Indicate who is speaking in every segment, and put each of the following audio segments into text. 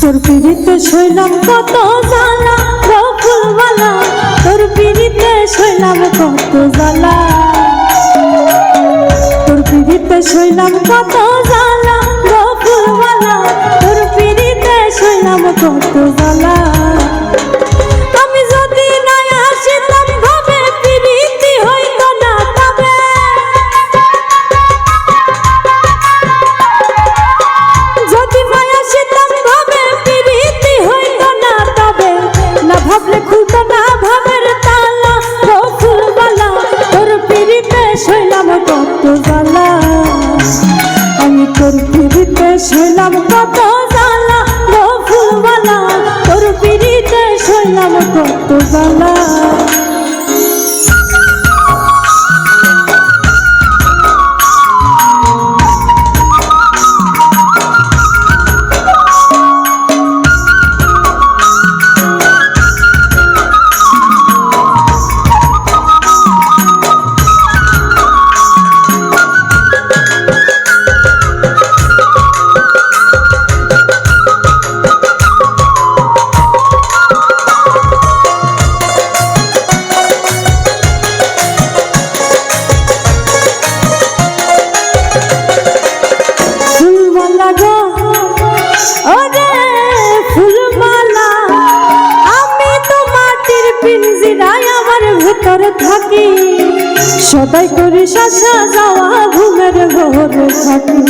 Speaker 1: তোর পিড়িতে শৈলাম কত জানা রকুলওয়ালা তোর পিড়িতে শৈলাম কত জানা তোর পিড়িতে শৈলাম কত জ্বালা কত জ্বালা। থাকি। সবাই করি শাসা যাওয়া ঘুমের ঘরে থাকি।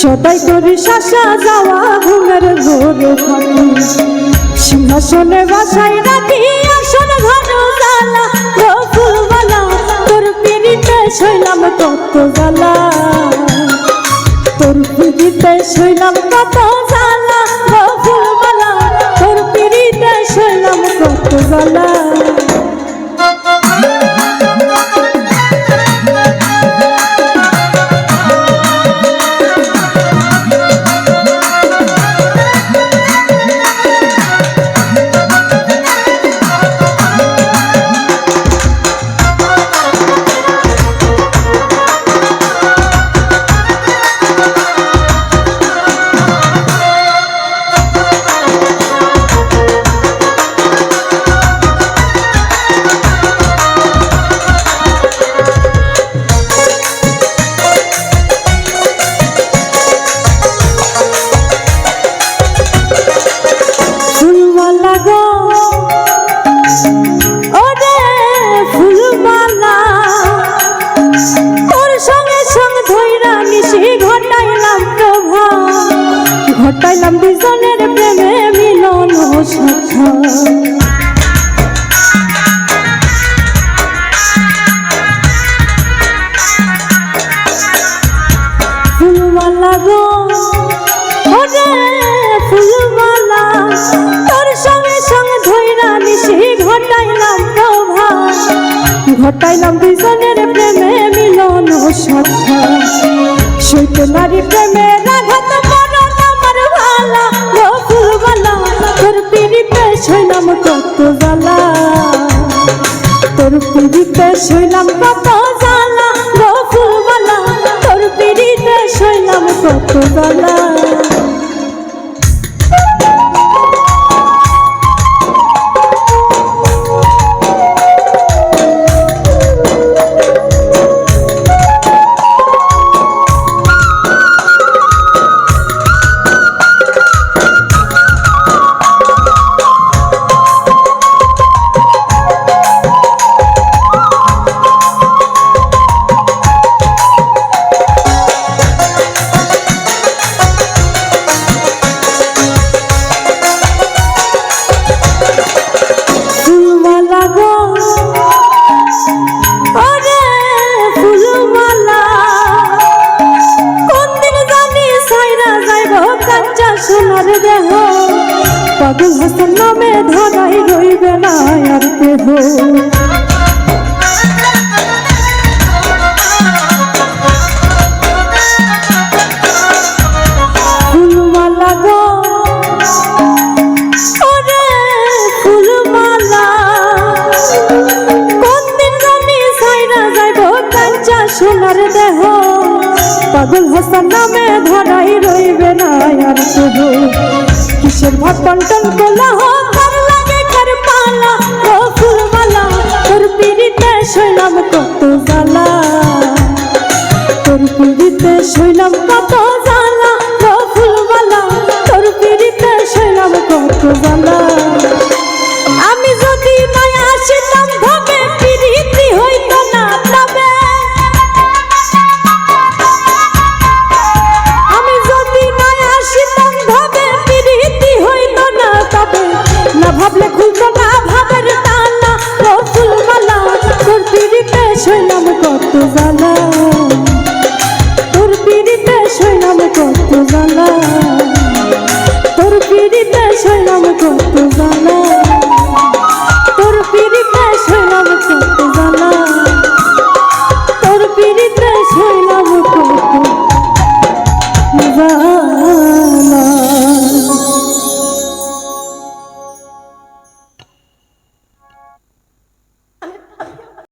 Speaker 1: সদাই করি শাসা যাওয়া ঘুমের ঘরে থাকি। সিংহাসনে বাসায় রাখি আসন ঘর জ্বালা। ও ফুলমালা তোর পিড়িতে শৈলাম কত জ্বালা। তোর পিড়িতে শৈলাম কত জ্বালা। ও ফুলমালা তোর পিড়িতে শৈলাম দুজনের প্রেমে মিলন নিশি ঘটাইলাম দুজনের প্রেমে মিলন সখা সৈত নারী প্রেমে রাঘাত শৈলাম কত জ্বালা ফুলমালা তোর পিড়িতে শৈলাম কত জ্বালা। সাদুল হাসান নামে ধরাই রইবে না আর কেহ। সোনার দেহ। পাগল হাসান নামে ধরাই রইবে না আর শুধু দেশের ভাব বন্টন কোলা, হো, ঘর লাগে ঘর পালা, ও ফুলওয়ালা তোর পিড়িতে শৈলাম কত জ্বালা। তোর পিড়িতে শৈলাম কত